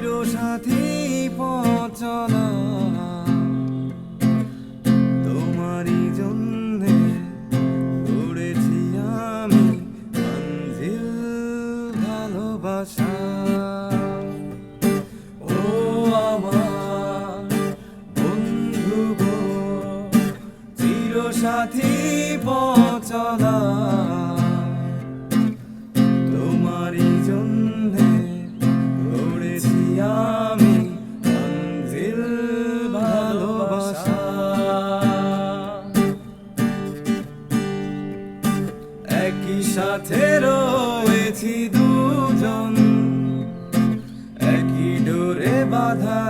চিরসাথী পচলা তোমারই জন্যে উড়েছি আমি মঞ্জিল ভালোবাসা। ও আমার বন্ধু গো চিরসাথী একই সাথে রয়েছি দুজন। একই ডোরে বাধা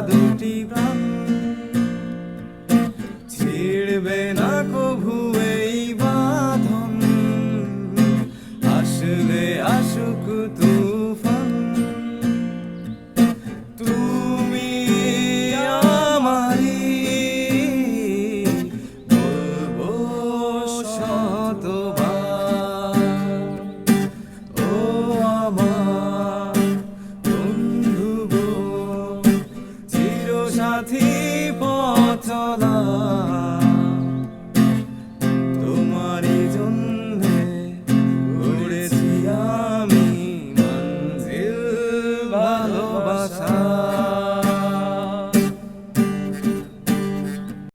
সাথী পথলা